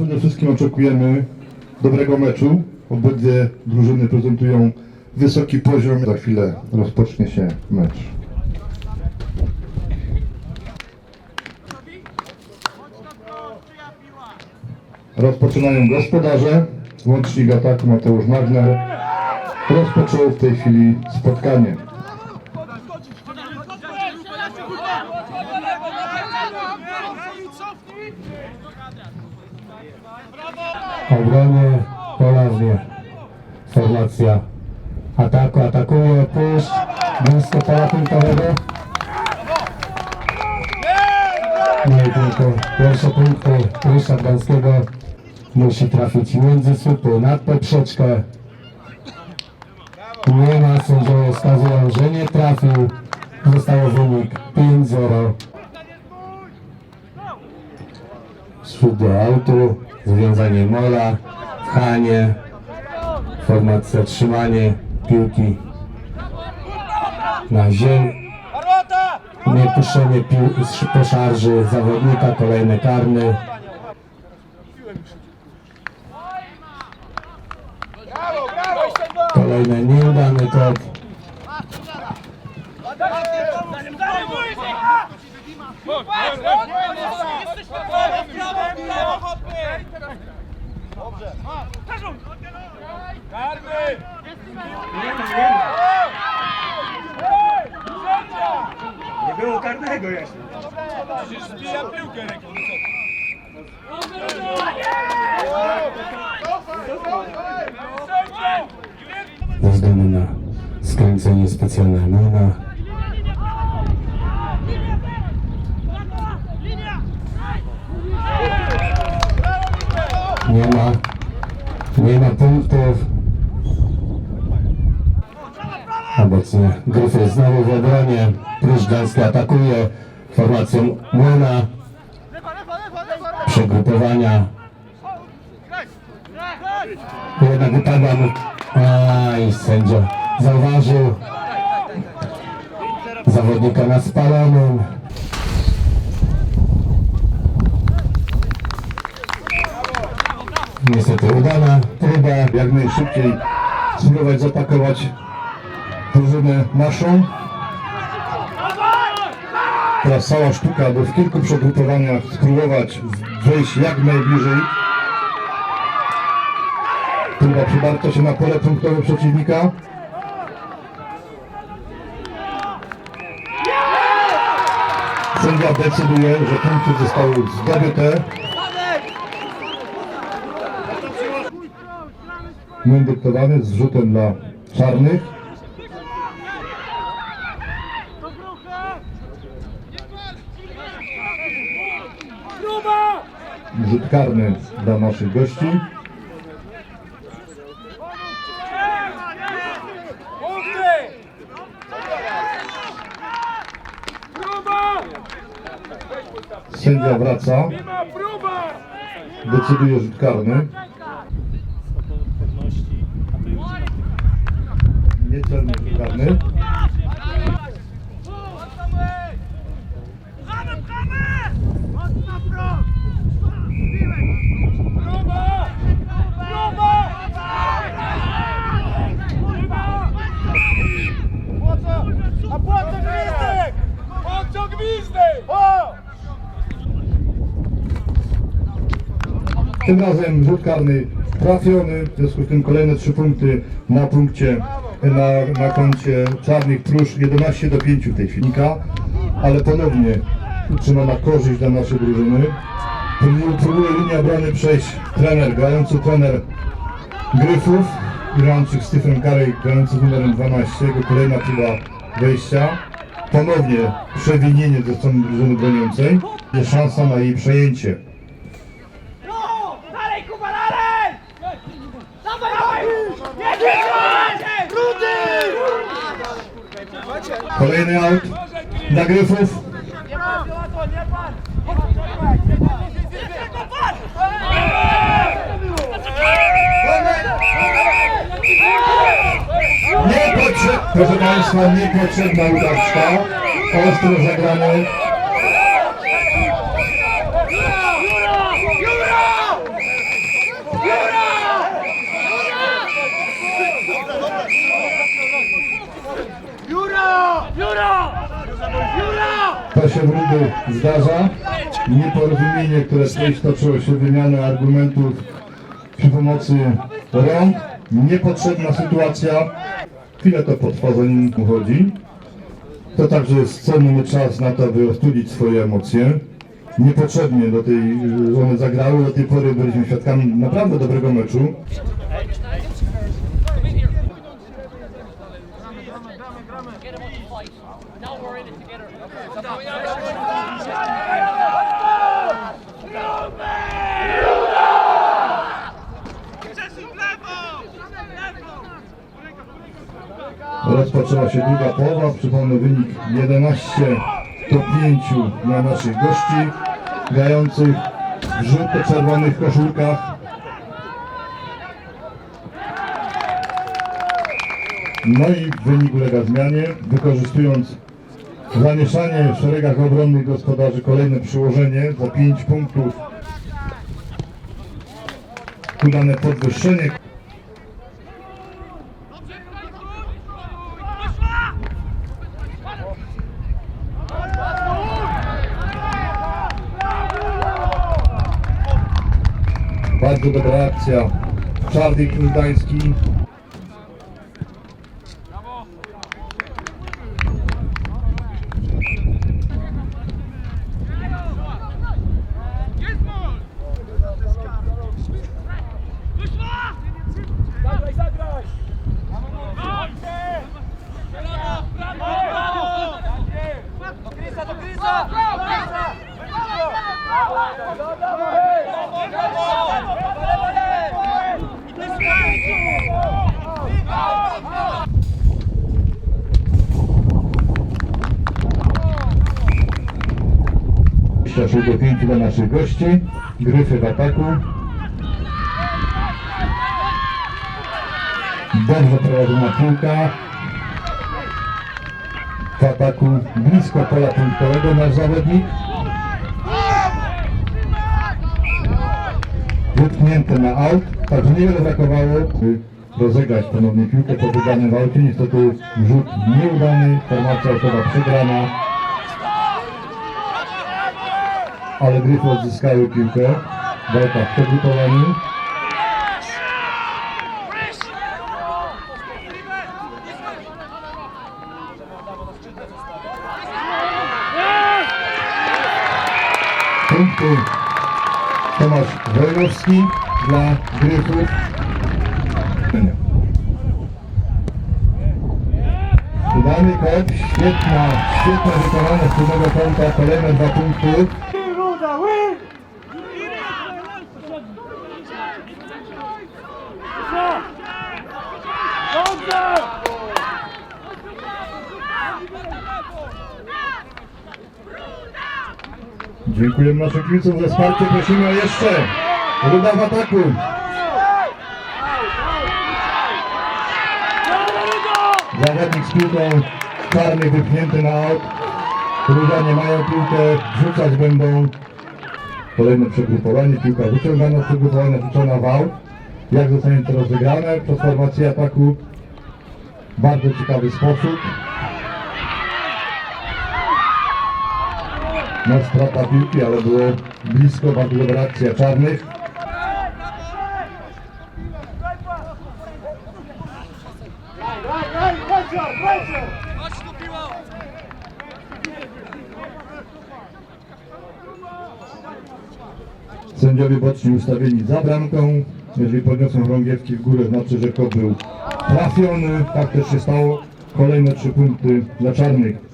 Przede wszystkim oczekujemy dobrego meczu. Obydwie drużyny prezentują wysoki poziom. Za chwilę rozpocznie się mecz. Rozpoczynają gospodarze. Łącznik ataku Mateusz Magner rozpoczął w tej chwili spotkanie. Obronie ponownie. Formacja. Ataku, atakuje, puść. Blisko pola punktowego. No i tylko pierwsze punkty Ryszard Gdańskiego musi trafić między słupy, nad poprzeczkę. Nie ma, sędziowie wskazują, że nie trafił. Zostało wynik 5-0 Szut do autu, związanie mola, pchanie, formacja trzymanie piłki na ziemię, niepuszczenie piłki z po szarży zawodnika, kolejny karny. Kolejny nieudany kod. Nie było karnego jeszcze. Przecież zbija piłkę ręką. względu na skręcenie specjalne młyna. Nie ma, nie ma punktów. Obecnie Gryfy znowu w obronie. Prusz Gdański atakuje formacją młyna. Przegrupowania. Jednak wypada mu. Aj, sędzia zauważył zawodnika na spalonym. Niestety udana próba. Jak najszybciej spróbować zapakować drużynę naszą. Teraz cała sztuka, aby w kilku przegrupowaniach spróbować wejść jak najbliżej. Próba przydarcia się na pole punktowe przeciwnika. Sędzia decyduje, że punkty zostały zdobyte. Młyn dyktowany z rzutem dla czarnych. Rzut karny dla naszych gości. Sędzia wraca, decyduje rzut karny. Niecelny rzut karny. Próba! Próba! A płacę gwizdek! Płacę gwizdek! O! Tym razem rzut karny trafiony, w związku z tym kolejne trzy punkty na punkcie, na, na koncie czarnych prusz 11 do 5 w tej chwili, ale ponownie utrzymana korzyść dla naszej drużyny. Próbuje, linię obrony przejść trener, grający trener Gryfów, grających Stephen Carey, grający z numerem 12, jego kolejna próba wejścia. Ponownie przewinienie ze strony drużyny broniącej. Jest szansa na jej przejęcie. Kolejny aut dla Gryfów. Proszę Państwa, niepotrzebna udaczka. Ostro zagrany. Się w Rudy zdarza. Nieporozumienie, które tutaj stoczyło się wymianę argumentów przy pomocy rąk. Niepotrzebna sytuacja. Chwilę to potrwa, zanim uchodzi. To także jest cenny czas na to, by ostudzić swoje emocje. Niepotrzebnie do tej, one zagrały, do tej pory byliśmy świadkami naprawdę dobrego meczu. Rozpoczęła się druga połowa. Przypomnę wynik 11 do 5 dla naszych gości grających w żółto-czerwonych koszulkach. No i wynik ulega zmianie, wykorzystując zamieszanie w szeregach obronnych gospodarzy kolejne przyłożenie za 5 punktów. Udane podwyższenie. Bardzo dobra akcja. Czarny Król Ściaszył do 5 dla naszych gości. Gryfy w ataku. Dobrze prowadzona piłka. W ataku blisko pola punktowego nasz zawodnik. Wytknięte na aut. Także niewiele brakowało, by rozegrać ponownie piłkę po wygranym w aucie. Niestety rzut nieudany, formacja osoba przegrana. ale Gryfy odzyskały piłkę. Walka w przegotowaniu. Punkty Tomasz Wojnowski dla Gryfów. Udany kod, świetna, świetne wykonanie z tylnego kąta, kolejne dwa punkty. Dziękujemy naszym kibicom za wsparcie. Prosimy o jeszcze. Ruda w ataku. Zawodnik z piłką czarny wypchnięty na aut. Ruda nie mają piłkę, rzucać będą. Kolejne przegrupowanie, piłka wyciągana, przegrupowania rzucona w aut. Jak zostanie to rozegrane przez formację ataku? Bardzo ciekawy sposób. No strata piłki, ale było blisko, bardzo dobra akcja czarnych. Sędziowie boczni ustawieni za bramką. Jeżeli podniosą rągiewki w górę, znaczy, że kod był trafiony. Tak też się stało. Kolejne trzy punkty dla czarnych.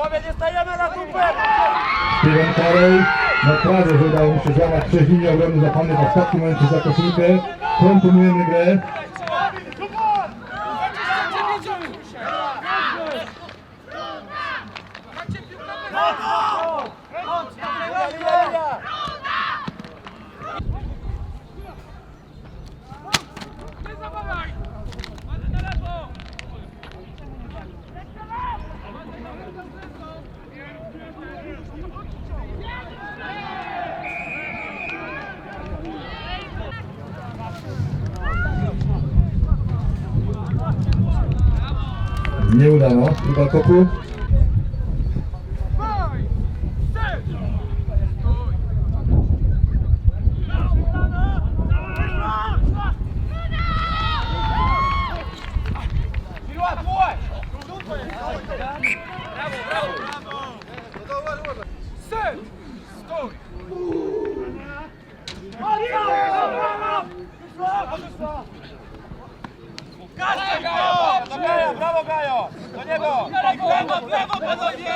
Panowie, nie stajemy na dupę! Steven Carroll na prawie, udało mu się złamać przez linię obrony zapany w ostatnim momencie za koszulkę. Kontynuujemy grę. Nieudano. Próba kopu. Siła, Brawo, Gajo! Do niego! Lewo, lewo, panowie!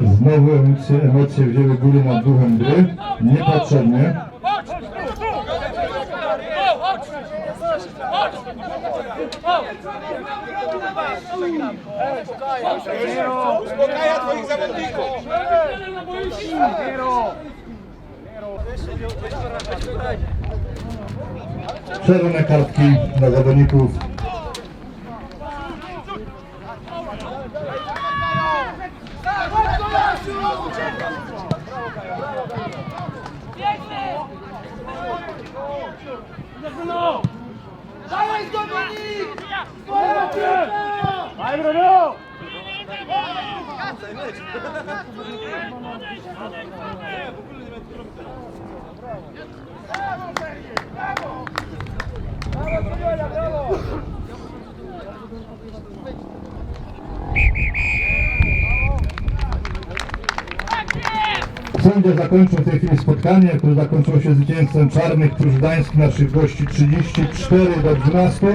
Znowu emocje, emocje wzięły górę nad duchem gry. Niepotrzebnie. Uspokaja twoich zawodników! Czerwone kartki dla zawodników. Sędzia zakończył w tej chwili spotkanie, które zakończyło się zwycięstwem czarnych Gdańsk naszych gości 34 do 12.